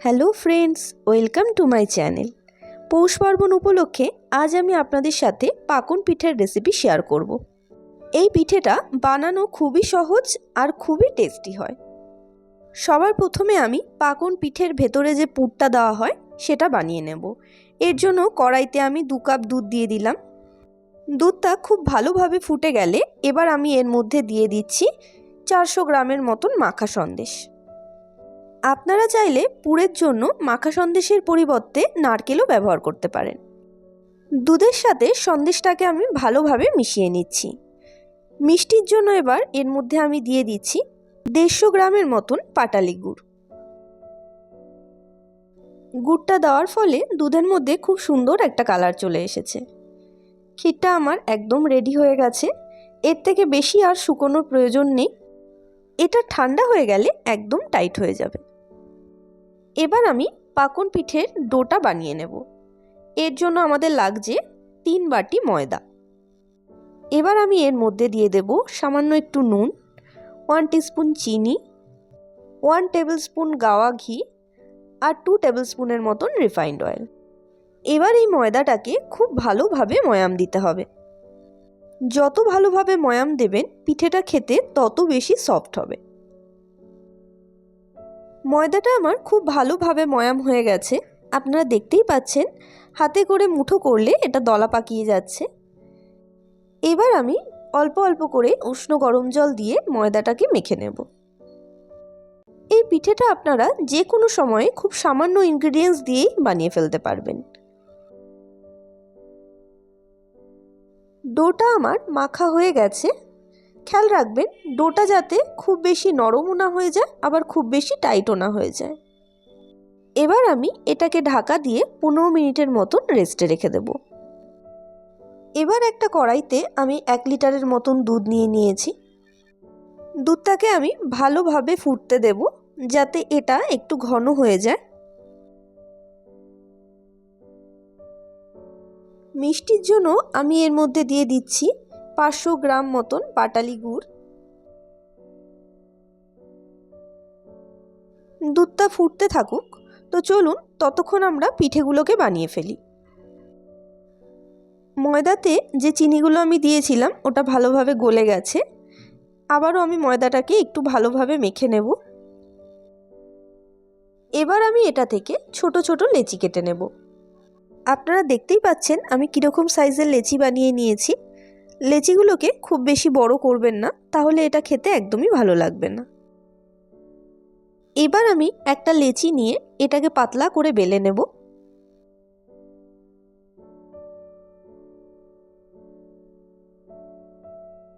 Hello friends, welcome to my channel. Poush Parbon উপলক্ষে আজ আমি আপনাদের সাথে পাকন পিঠের রেসিপি শেয়ার করব। এই পিঠেটা বানানো খুবই সহজ আর খুবই টেস্টি হয়। সবার প্রথমে আমি পাকন পিঠের ভেতরে যে পুরটা দেওয়া হয়, সেটা বানিয়ে নেব। এর জন্য কড়াইতে আমি দু কাপ দুধ দিয়ে দিলাম। দুধটা খুব ভালোভাবে ফুটে গেলে এবার আমি এর মধ্যে দিয়ে দিচ্ছি চারশো গ্রামের মতন মাখা সন্দেশ। আপনারা চাইলে পুরের জন্য মাখা সন্দেশের পরিবর্তে নারকেলও ব্যবহার করতে পারেন। দুধের সাথে সন্দেশটাকে আমি ভালোভাবে মিশিয়ে নিচ্ছি। মিষ্টির জন্য এবার এর মধ্যে আমি দিয়ে দিচ্ছি দেড়শো গ্রামের মতন পাটালি গুড়। গুড়টা দেওয়ার ফলে দুধের মধ্যে খুব সুন্দর একটা কালার চলে এসেছে। ক্ষীরটা আমার একদম রেডি হয়ে গেছে। এর থেকে বেশি আর শুকোনোর প্রয়োজন নেই। এটা ঠান্ডা হয়ে গেলে একদম টাইট হয়ে যাবে। এবার আমি পাকন পিঠের ডোটা বানিয়ে নেব। এর জন্য আমাদের লাগছে তিন বাটি ময়দা। এবার আমি এর মধ্যে দিয়ে দেব সামান্য একটু নুন, ওয়ান টিস্পুন চিনি, ওয়ান টেবিল স্পুন গাওয়া ঘি আর টু টেবিল স্পুনের মতন রিফাইন্ড অয়েল। এবার এই ময়দাটাকে খুব ভালোভাবে ময়াম দিতে হবে। যত ভালোভাবে ময়াম দেবেন, পিঠেটা খেতে তত বেশি সফট হবে। ময়দাটা আমার খুব ভালোভাবে ময়াম হয়ে গেছে। আপনারা দেখতেই পাচ্ছেন, হাতে করে মুঠো করলে এটা দলা পাকিয়ে যাচ্ছে। এবার আমি অল্প অল্প করে উষ্ণ গরম জল দিয়ে ময়দাটাকে মেখে নেব। এই পিঠেটা আপনারা যে কোনো সময়ে খুব সামান্য ইনগ্রিডিয়েন্টস দিয়েই বানিয়ে ফেলতে পারবেন। ডোটা আমার মাখা হয়ে গেছে। খেয়াল রাখবেন, ডোটা যাতে খুব বেশি নরমও না হয়ে যায়, আবার খুব বেশি টাইটও না হয়ে যায়। এবার আমি এটাকে ঢাকা দিয়ে পনেরো মিনিটের মতন রেস্টে রেখে দেব। এবার একটা কড়াইতে আমি এক লিটারের মতন দুধ নিয়ে নিয়েছি। দুধটাকে আমি ভালোভাবে ফুটতে দেব, যাতে এটা একটু ঘন হয়ে যায়। মিষ্টির জন্য আমি এর মধ্যে দিয়ে দিচ্ছি পাঁচশো গ্রাম মতন পাটালি গুড়, দুধটা ফুটতে থাকুক। তো চলুন ততক্ষণ আমরা পিঠেগুলোকে বানিয়ে ফেলি। ময়দাতে যে চিনিগুলো আমি দিয়েছিলাম, ওটা ভালোভাবে গলে গেছে। আবারও আমি ময়দাটাকে একটু ভালোভাবে মেখে নেব। এবার আমি এটা থেকে ছোট ছোট লেচি কেটে নেব। আপনারা দেখতেই পাচ্ছেন আমি কীরকম সাইজের লেচি বানিয়ে নিয়েছি। লেচিগুলোকে খুব বেশি বড় করবেন না, তাহলে এটা খেতে একদমই ভালো লাগবে না। এবার আমি একটা লেচি নিয়ে এটাকে পাতলা করে বেলে নেব।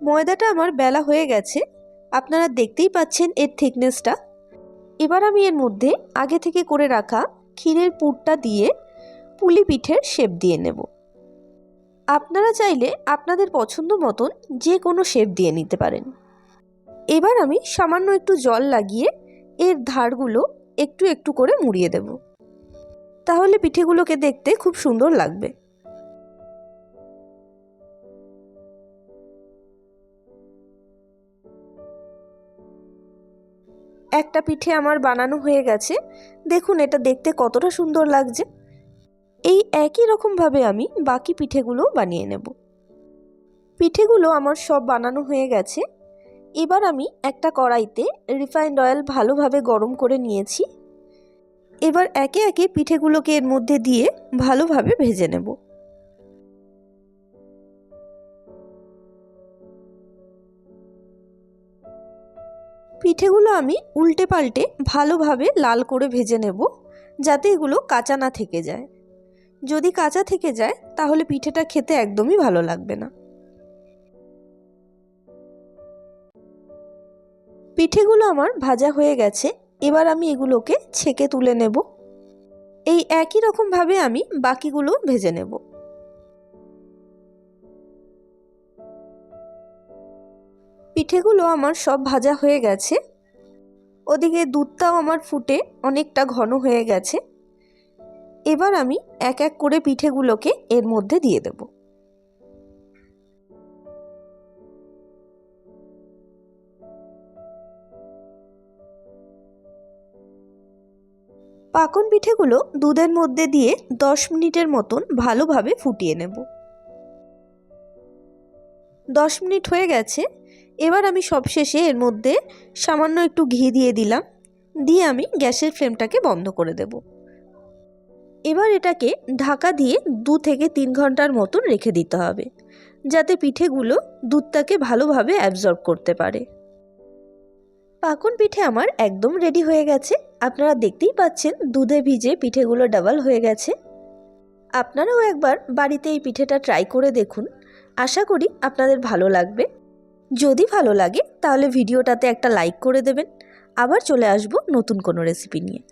ময়দাটা আমার বেলা হয়ে গেছে, আপনারা দেখতেই পাচ্ছেন এর থিকনেসটা। এবার আমি এর মধ্যে আগে থেকে করে রাখা ক্ষীরের পুরটা দিয়ে পুলি পিঠের শেপ দিয়ে নেব। আপনারা চাইলে আপনাদের পছন্দ মতন যে কোনো শেপ দিয়ে নিতে পারেন। এবার আমি সামান্য একটু জল লাগিয়ে এর ধারগুলো একটু একটু করে মুড়িয়ে দেব। তাহলে পিঠেগুলোকে দেখতে খুব সুন্দর লাগবে। একটা পিঠে আমার বানানো হয়ে গেছে। দেখুন, এটা দেখতে কতটা সুন্দর লাগছে। একই রকমভাবে আমি বাকি পিঠেগুলো বানিয়ে নেব। পিঠেগুলো আমার সব বানানো হয়ে গেছে। এবার আমি একটা কড়াইতে রিফাইন্ড অয়েল ভালোভাবে গরম করে নিয়েছি। এবার একে একে পিঠেগুলোকে এর মধ্যে দিয়ে ভালোভাবে ভেজে নেব। পিঠেগুলো আমি উল্টে পাল্টে ভালোভাবে লাল করে ভেজে নেব, যাতে এগুলো কাঁচা না থেকে যায়। যদি কাঁচা থেকে যায়, তাহলে পিঠেটা খেতে একদমই ভালো লাগবে না। পিঠেগুলো আমার ভাজা হয়ে গেছে, এবার আমি এগুলোকে ছেঁকে তুলে নেব। এই একই রকমভাবে আমি বাকিগুলো ভেজে নেব। পিঠেগুলো আমার সব ভাজা হয়ে গেছে। ওদিকে দুধটাও আমার ফুটে অনেকটা ঘন হয়ে গেছে। এবার আমি এক এক করে পিঠেগুলোকে এর মধ্যে দিয়ে দেব। পাকন পিঠেগুলো দুধের মধ্যে দিয়ে দশ মিনিটের মতন ভালোভাবে ফুটিয়ে নেব। দশ মিনিট হয়ে গেছে, এবার আমি সবশেষে এর মধ্যে সামান্য একটু ঘি দিয়ে দিলাম। দিয়ে আমি গ্যাসের ফ্লেমটাকে বন্ধ করে দেব। এবার এটাকে ঢাকা দিয়ে দু থেকে তিন ঘণ্টার মতন রেখে দিতে হবে, যাতে পিঠেগুলো দুধটাকে ভালোভাবে অ্যাবজর্ব করতে পারে। পাকন পিঠে আমার একদম রেডি হয়ে গেছে। আপনারা দেখতেই পাচ্ছেন দুধে ভিজে পিঠেগুলো ডাবল হয়ে গেছে। আপনারাও একবার বাড়িতে এই পিঠেটা ট্রাই করে দেখুন। আশা করি আপনাদের ভালো লাগবে। যদি ভালো লাগে, তাহলে ভিডিওটাতে একটা লাইক করে দেবেন। আবার চলে আসব নতুন কোনো রেসিপি নিয়ে।